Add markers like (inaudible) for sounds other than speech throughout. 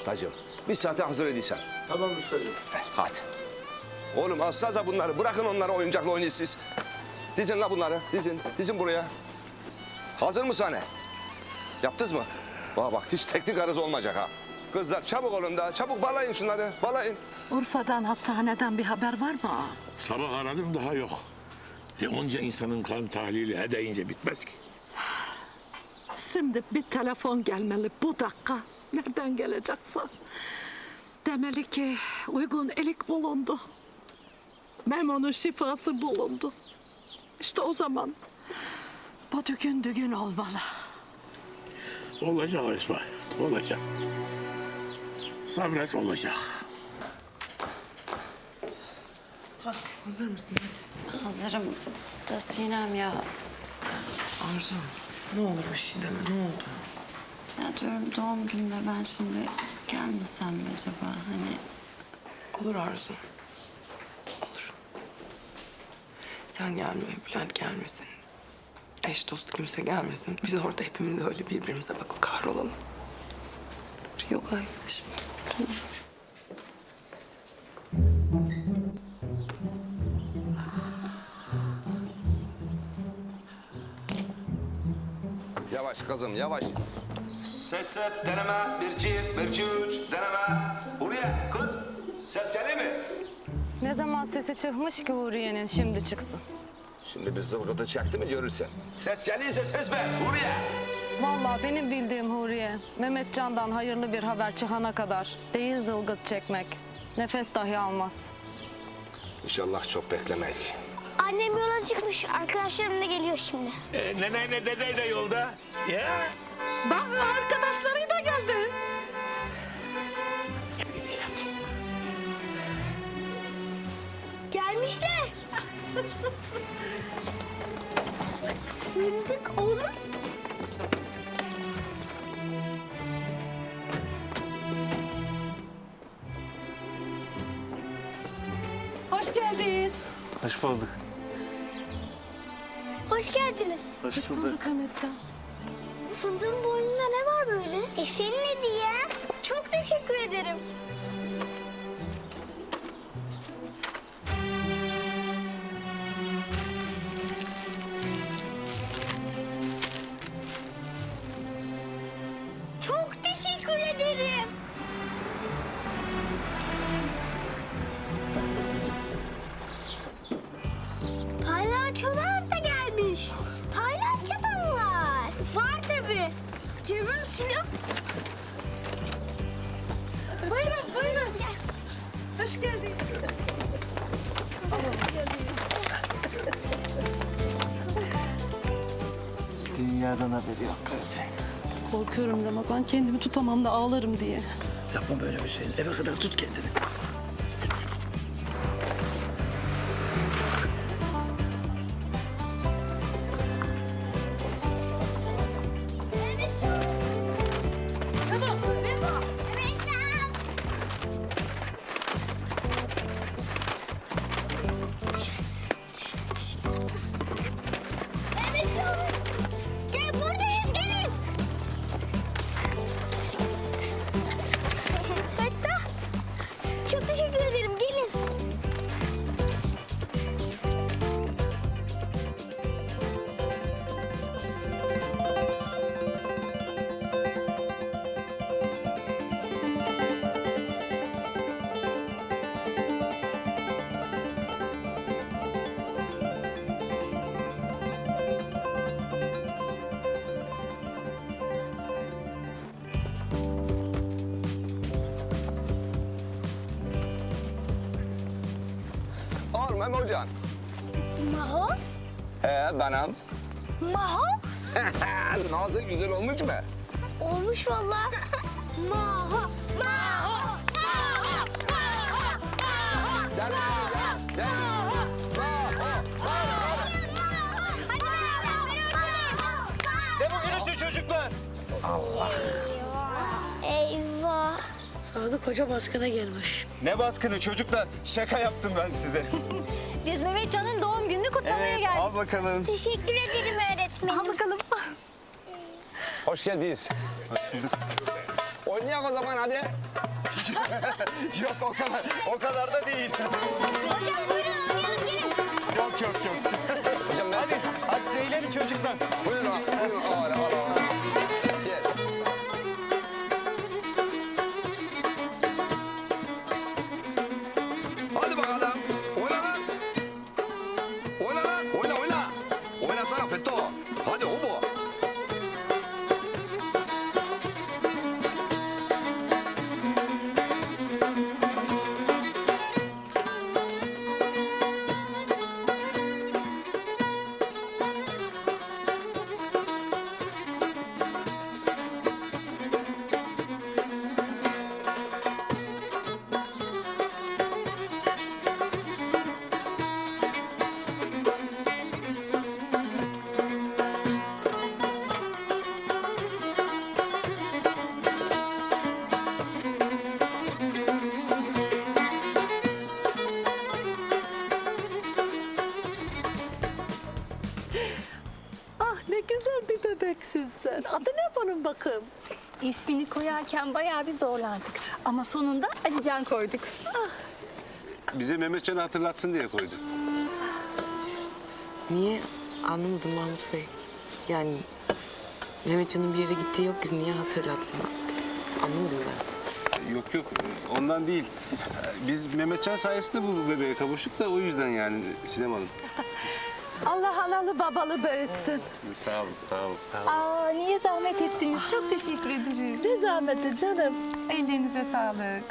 Ustacığım bir saate hazır ediysen. Tamam ustacığım. Hadi. Oğlum alsanıza bunları. Bırakın onları oyuncakla oynayın siz. Dizin la bunları. Dizin. Dizin buraya. Hazır mı sahne? Yaptınız mı? Bak bak hiç teknik arız olmayacak ha. Kızlar çabuk olun da çabuk balayın şunları. Balayın. Urfa'dan hastaneden bir haber var mı? Sabah aradım daha yok. E onca insanın kan tahlili edeyince bitmez ki. Şimdi bir telefon gelmeli bu dakika. Nereden gelecekse. Demeli ki uygun elik bulundu. Memo'nun şifası bulundu. İşte o zaman bu düğün düğün olmalı. Olacak Esma, olacak. Sabret olacak. Hazır mısın hadi? Hazırım da Sinem ya. Arzu ne olur bir şey deme ne oldu? Ya diyorum doğum gününe ben şimdi gelmesem mi acaba? Hani Olur Arzu. Olur. Sen gelme, Bülent gelmesin. Eş dost kimse gelmesin. Biz orada hepimiz öyle birbirimize bakıp kahrolalım. Yok arkadaşım. Tamam. Yavaş kızım yavaş. Ses set deneme. Bir iki, bir iki, üç deneme. Huriye kız ses geliyor mi? Ne zaman sesi çıkmış ki Huriye'nin şimdi çıksın. Şimdi bir zılgıtı çekti mi görürsen. Ses geliyorsa ses ver Huriye. Vallahi benim bildiğim Huriye, Mehmetcan'dan hayırlı bir haber çıkana kadar değil zılgıt çekmek. Nefes dahi almaz. İnşallah çok beklemek. Annem yola çıkmış. Arkadaşlarım da geliyor şimdi. E, neneyle dede de yolda. Ya. Bak arkadaşları da geldi. Gelmişler. Fındık oğlum. Hoş geldiniz. Hoş bulduk. Hoş geldiniz. Hoş bulduk. Mehmetcan. Fındığın boynunda ne var böyle? E senin hediye. Çok teşekkür ederim. Cebim silah. Buyurun buyurun. Gel. Hoş geldin. Dünyadan haberi yok garip. Korkuyorum Ramazan. Kendimi tutamam da ağlarım diye. Yapma böyle bir şey. Eve kadar tut kendini. Ol Memocan. Maho, He benim. Maho. (laughs) Nazı güzel olmuş mu? Olmuş valla. Maho, Maho, Maho, Maho, Maho. Gel gel gel. Hadi beraber. Ne bu gürültü çocuklar? Eyvah. Sadık Hoca baskına gelmiş. Ne baskını çocuklar? Şaka yaptım ben size. Biz Mehmetcan'ın doğum gününü kutlamaya Evet al bakalım. Teşekkür ederim öğretmenim. Al bakalım. Hoş geldiniz. Hoş bulduk. oynayak o zaman hadi. (laughs) yok o kadar, o kadar da değil. Hocam buyurun oynayalım gelin. yok yok yok. Hocam ben hadi, hadi size eğlenin çocuklar. Buyurun abi, buyurun. Al, al, al. Güzel bir bebeksin sen. Adı ne bunun bakım? İsmini koyarken bayağı bir zorlandık. Ama sonunda Alican koyduk. Bize Mehmetcan'ı hatırlatsın diye koydum. Niye? Anlamadım Mahmut Bey. Yani Mehmetcan'ın bir yere gittiği yok ki niye hatırlatsın? Anlamadım ben. Yok yok ondan değil. Biz Mehmetcan sayesinde bu bebeğe kavuştuk da o yüzden yani Sinem Hanım. (laughs) Allah analı babalı büyütsün. Sağ olun sağ olun. Aa niye zahmet ettiniz? Çok teşekkür ederiz. Ne zahmeti canım. Ellerinize sağlık.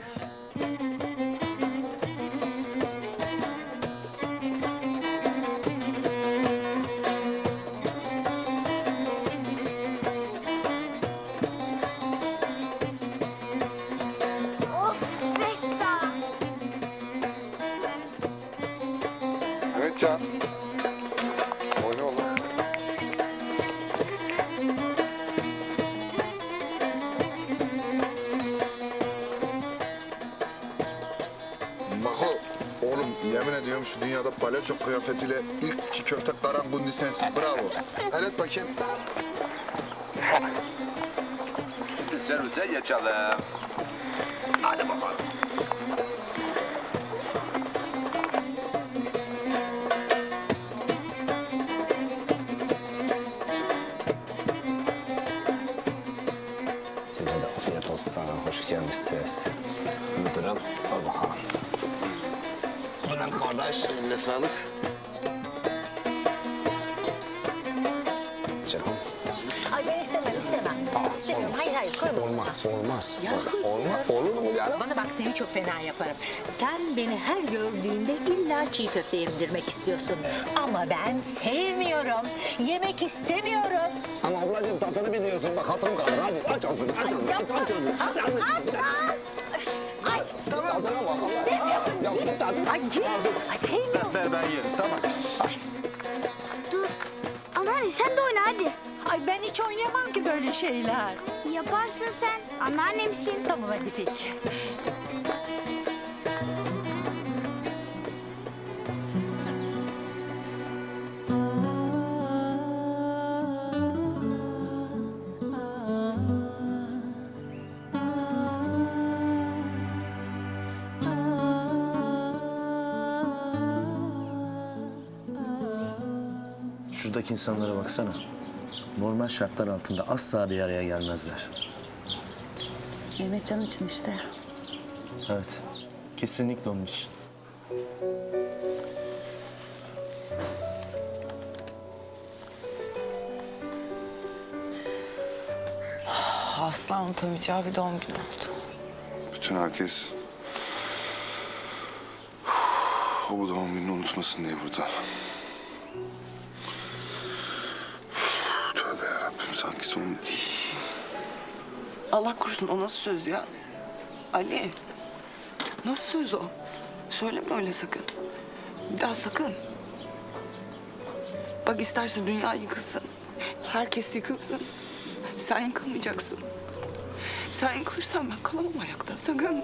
Ediyorum şu dünyada palyaço kıyafetiyle ilk çiğ köfte karangundi sensin. Bravo. El et bakayım. Servise geçelim. Hadi bakalım. Size de afiyet olsun sana. Hoş gelmişsiniz. Müdürüm, kardeş, eline sağlık. Çakın. Ay ben istemem istemem. İstemiyorum. Hayır hayır koyma. Olmaz, olmaz. Ya olmaz, olur mu ya? Bana bak seni çok fena yaparım. Sen beni her gördüğünde illa çiğ köfte yedirmek istiyorsun. Ama ben sevmiyorum. Yemek istemiyorum. Ama ablacığım tadını biliyorsun. Bak hatırım kalır. Hadi aç ağzını, aç ağzını, aç, aç ağzını. Aç ağzını. Ay bak. Allah. istemiyorum. Ya bir tadı. Ay git. Ay sevmiyorum. Ver ben yerim tamam. Dur. Anneanne sen de oyna hadi. Ay ben hiç oynayamam ki böyle şeyler. Yaparsın sen. Anneannemsin. Tamam hadi peki. Şuradaki insanlara baksana. Normal şartlar altında asla bir araya gelmezler. Mehmetcan için işte. Evet. Kesinlikle onun için. Asla unutamayacağı bir doğum günü oldu. Bütün herkes (sighs) o bu doğum gününü unutmasın diye burada. Sanki son... Allah korusun o nasıl söz ya? Ali. Nasıl söz o? Söyleme öyle sakın. Bir daha sakın. Bak isterse dünya yıkılsın. Herkes yıkılsın. Sen yıkılmayacaksın. Sen yıkılırsan ben kalamam ayakta. Sakın.